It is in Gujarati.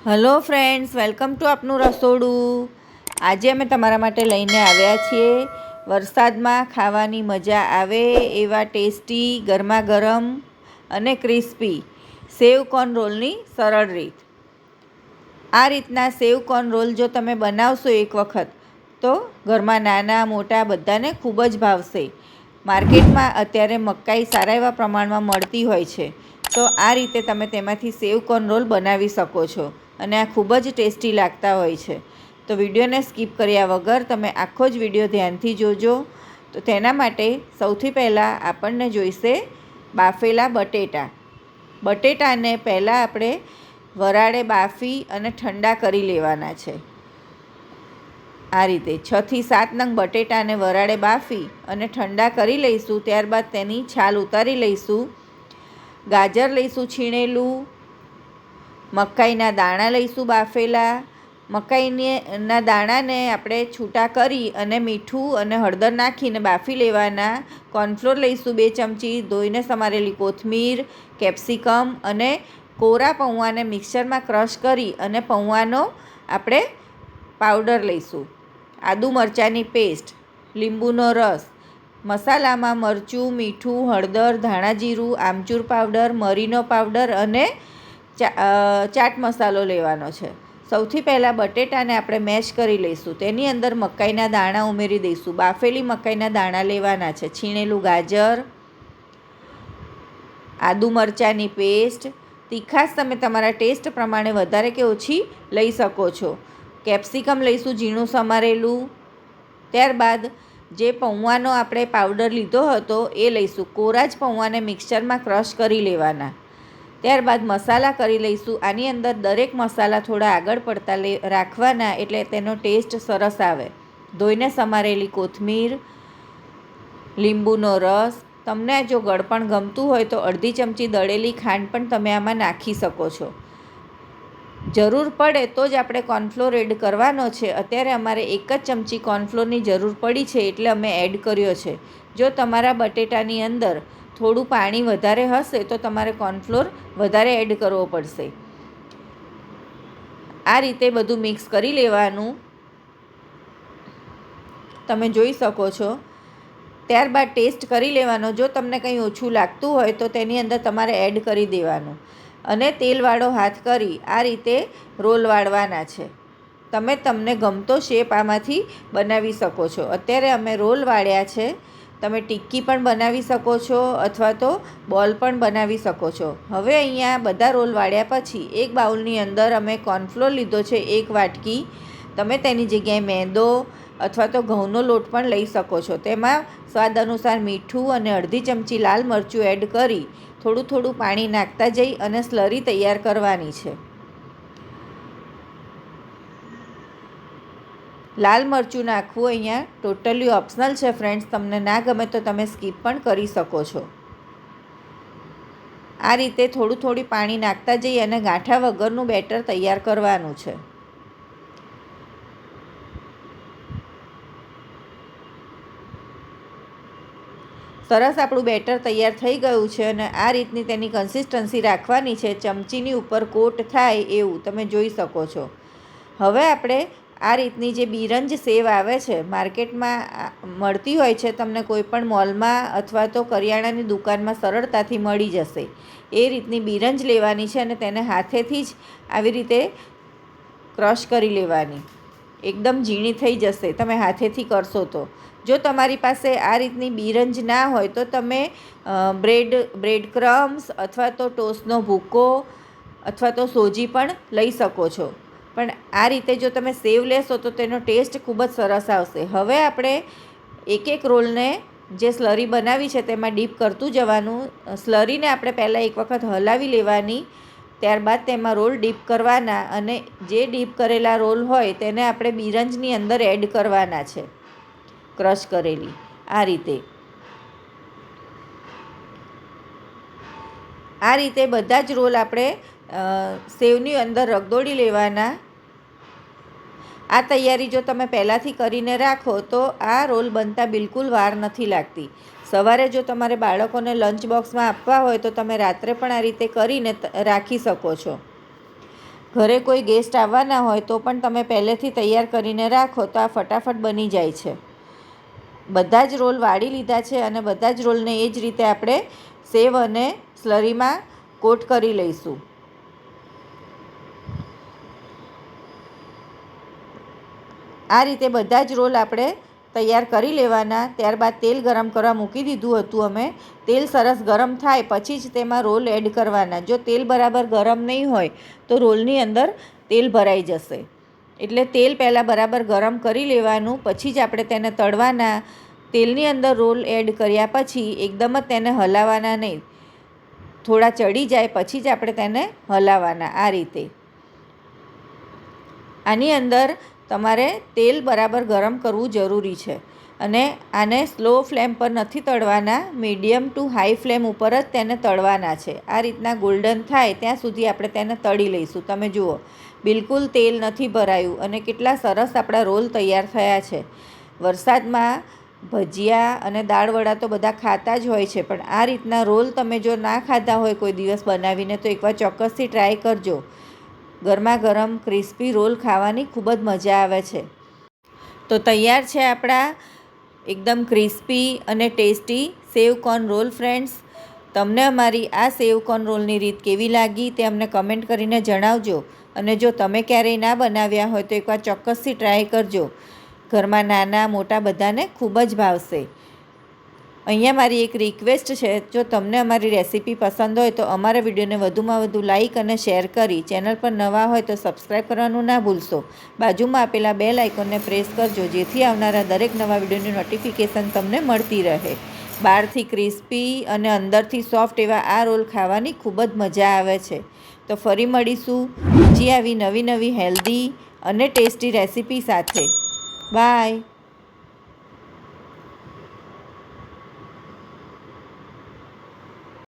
હલો ફ્રેન્ડ્સ, વેલકમ ટુ આપનું રસોડું. આજે અમે તમારા માટે લઈને આવ્યા છીએ. વરસાદમાં ખાવાની મજા આવે એવા ટેસ્ટી ગરમા ગરમ અને ક્રિસ્પી સેવ કોર્ન રોલની સરળ રીત. આ રીતના સેવ કોર્ન રોલ જો તમે બનાવશો એક વખત, તો ઘરમાં નાના, મોટા બધાને ખૂબ જ ભાવશે. માર્કેટમાં અત્યારે મકાઈ સારા એવા પ્રમાણમાં મળતી હોય છે, તો આ રીતે તમે તેમાંથી સેવ કોર્ન રોલ બનાવી શકો છો. અને આ ખૂબ જ ટેસ્ટી લાગતા હોય છે. તો વિડીયોને સ્કીપ કર્યા વગર તમે આખો જ વીડિયો ધ્યાનથી જોજો. તો તેના માટે સૌથી પહેલાં આપણને જોઈશે બાફેલા બટેટા. બટેટાને પહેલાં આપણે વરાળે બાફી અને ઠંડા કરી લેવાના છે. આ રીતે છથી સાત નંગ બટેટાને વરાળે બાફી અને ઠંડા કરી લઈશું, ત્યારબાદ તેની છાલ ઉતારી લઈશું. ગાજર લઈશું છીણેલું મકાઈના દાણા લઈશું બાફેલા. મકાઈના દાણાને આપણે છૂટા કરી અને મીઠું અને હળદર નાખીને બાફી લેવાના. કોર્નફ્લોર લઈશું બે ચમચી ધોઈને સમારેલી કોથમીર, કેપ્સિકમ અને કોરા પૌવાને મિક્સરમાં ક્રશ કરી અને પૌવાનો આપણે પાવડર લઈશું. આદુ મરચાંની પેસ્ટ, લીંબુનો રસ, મસાલામાં મરચું, મીઠું, હળદર, ધાણા જીરું, આમચૂર પાવડર, મરીનો પાવડર અને ચાટ મસાલો લેવાનો છે. સૌથી પહેલાં બટેટાને આપણે મેશ કરી લઈશું. તેની અંદર મકાઈના દાણા ઉમેરી દઈશું. બાફેલી મકાઈના દાણા લેવાના છે. છીણેલું ગાજર, આદુ મરચાંની પેસ્ટ. તીખાશ તમે તમારા ટેસ્ટ પ્રમાણે વધારે કે ઓછી લઈ શકો છો. કેપ્સિકમ લઈશું, ઝીણું સમારેલું. ત્યારબાદ જે પૌવાનો આપણે પાવડર લીધો હતો એ લઈશું. કોરા જ પૌવાને મિક્સરમાં ક્રશ કરી લેવાના. ત્યારબાદ મસાલા કરી લઈશું. આની અંદર દરેક મસાલા થોડા આગળ પડતા લે, રાખવાના એટલે તેનો ટેસ્ટ સરસ આવે. ધોઈને સમારેલી કોથમીર, લીંબુનો રસ. તમને જો ગળપણ ગમતું હોય તો અડધી ચમચી દળેલી ખાંડ પણ તમે આમાં નાખી શકો છો. જરૂર પડે તો જ આપણે કોર્નફ્લોર એડ કરવાનો છે. અત્યારે અમારે એક જ ચમચી કોર્નફ્લોરની જરૂર પડી છે એટલે અમે એડ કર્યો છે. જો તમારા બટેટાની અંદર થોડું પાણી વધારે હશે તો તમારે કોર્નફ્લોર વધારે એડ કરવો પડશે. આ રીતે બધું મિક્સ કરી લેવાનું. તમે જોઈ શકો છો. ત્યારબાદ ટેસ્ટ કરી લેવાનો. જો તમને કંઈ ઓછું લાગતું હોય તો તેની અંદર તમારે એડ કરી દેવાનું. અને તેલવાળો હાથ કરી આ રીતે રોલ વાળવાના છે. તમે તમને ગમતો શેપ આમાંથી બનાવી શકો છો. અત્યારે અમે રોલ વાળ્યા છે. તમે ટિક્કી પણ બનાવી શકો છો અથવા તો બોલ પણ બનાવી શકો છો. હવે અહીંયા બધા રોલ વાળ્યા પછી એક બાઉલની અંદર અમે કોર્નફ્લોર લીધો છે, એક વાટકી. તમે તેની જગ્યાએ મેંદો અથવા તો ઘઉંનો લોટ પણ લઈ શકો છો. તેમાં સ્વાદ અનુસાર મીઠું અને અડધી ચમચી લાલ મરચું એડ કરી થોડું થોડું પાણી નાખતા જઈ અને સ્લરી તૈયાર કરવાની છે. લાલ મરચું નાખવું અહીંયા ટોટલી ઓપ્શનલ છે ફ્રેન્ડ્સ તમને ના ગમે તો તમે સ્કીપ પણ કરી શકો છો. આ રીતે થોડું થોડું પાણી નાખતા જઈ અને ગાંઠા વગરનું બેટર તૈયાર કરવાનું છે. સરસ આપણું બેટર તૈયાર થઈ ગયું છે અને આ રીતની તેની કન્સિસ્ટન્સી રાખવાની છે. ચમચીની ઉપર કોટ થાય એવું તમે જોઈ શકો છો. હવે આપણે આ રીતની જે બિરંજ સેવ આવે છે, માર્કેટમાં મળતી હોય છે, તમને કોઈ પણ મોલમાં અથવા તો કરિયાણાની દુકાનમાં સરળતાથી મળી જશે. એ રીતની બિરંજ લેવાની છે અને તેને હાથેથી જ આવી રીતે ક્રશ કરી લેવાની. એકદમ ઝીણી થઈ જશે, તમે હાથેથી કરશો તો. જો તમારી પાસે આ રીતની બિરંજ ના હોય તો તમે બ્રેડ બ્રેડ ક્રમ્સ અથવા તો ટોસ્ટનો ભૂકો અથવા તો સોજી પણ લઈ શકો છો. પણ આ રીતે જો તમે સેવ લેશો તો તેનો ટેસ્ટ ખૂબ જ સરસ આવશે. હવે આપણે એક એક રોલને જે સ્લરી બનાવી છે તેમાં ડીપ કરતું જવાનું, સ્લરીને આપણે પહેલાં એક વખત હલાવી લેવાની, ત્યારબાદ તેમાં રોલ ડીપ કરવાના અને જે ડીપ કરેલા રોલ હોય તેને આપણે બિરંજની અંદર એડ કરવાના છે, ક્રશ કરેલી, આ રીતે. આ રીતે બધા જ રોલ આપણે સેવની અંદર રગદોડી લેવાના આ તૈયારી જો તમે પહેલાંથી કરીને રાખો, તો આ રોલ બનતા બિલકુલ વાર નથી લાગતી. સવારે જો તમારે બાળકોને લંચ બોક્સમાં આપવા હોય, તો તમે રાત્રે પણ આ રીતે કરીને રાખી શકો છો. ઘરે કોઈ ગેસ્ટ આવવાના હોય, તો પણ તમે પહેલેથી તૈયાર કરીને રાખો, તો આ ફટાફટ બની જાય છે. બધા જ રોલ વાળી લીધા છે અને બધા જ રોલને એ જ રીતે આપણે સેવ અને સ્લરીમાં કોટ કરી લઈશું. આ રીતે બધા જ રોલ આપણે તૈયાર કરી લેવાના. ત્યારબાદ તેલ ગરમ કરવા મૂકી દીધું હતું અમે. તેલ સરસ ગરમ થાય પછી જ તેમાં રોલ એડ કરવાના. જો તેલ બરાબર ગરમ નહીં હોય તો રોલની અંદર તેલ ભરાઈ જશે. એટલે તેલ પહેલાં બરાબર ગરમ કરી લેવાનું, પછી જ આપણે તેને તળવાના. તેલની અંદર રોલ એડ કર્યા પછી એકદમ જ તેને હલાવવાના નહીં. થોડા ચડી જાય પછી જ આપણે તેને હલાવવાના આ રીતે. આની અંદર તમારે તેલ બરાબર ગરમ કરવું જરૂરી છે. અને આને સ્લો ફ્લેમ પર નથી તળવાના, મીડિયમ ટુ હાઈ ફ્લેમ ઉપર જ તેને તળવાના છે. આ રીતના ગોલ્ડન થાય ત્યાં સુધી આપણે તેને તળી લઈશું. તમે જુઓ, બિલકુલ તેલ નથી ભરાયું અને કેટલા સરસ આપણા રોલ તૈયાર થયા છે. વરસાદમાં ભજીયા અને દાળવડા તો બધા ખાતા જ હોય છે, પણ આ રીતના રોલ તમે જો ના ખાધા હોય કોઈ દિવસ બનાવીને તો એકવાર ચોક્કસથી ટ્રાય કરજો. ગરમા ગરમ ક્રિસ્પી રોલ ખાવાની ખૂબ જ મજા આવે છે. તો તૈયાર છે આપણા એકદમ ક્રિસ્પી અને tasty sev corn roll friends. તમને અમારી આ સેવ કોર્ન રોલની રીત કેવી લાગી તે અમને કમેન્ટ કરીને જણાવજો. અને જો તમે ક્યારેય ના બનાવ્યા હોય તો એકવાર ચોક્કસથી ટ્રાય કરજો. ઘરમાં નાના મોટા બધાને ખૂબ જ ભાવશે. અહીંયા મારી એક રિક્વેસ્ટ છે, જો તમને અમારી રેસીપી પસંદ હોય તો અમારા વિડીયોને વધુમાં વધુ લાઇક અને શેર કરી ચેનલ પર નવા હોય તો સબસ્ક્રાઈબ કરવાનું ના ભૂલશો. બાજુમાં આપેલા બે લાઇકોનને પ્રેસ કરજો, જેથી આવનારા દરેક નવા વિડીયોની નોટિફિકેશન તમને મળતી રહે. બહારથી ક્રિસ્પી અને અંદરથી સોફ્ટ એવા આ રોલ ખાવાની ખૂબ જ મજા આવે છે. તો ફરી મળીશું બીજી આવી નવી નવી હેલ્ધી અને ટેસ્ટી રેસીપી સાથે. બાય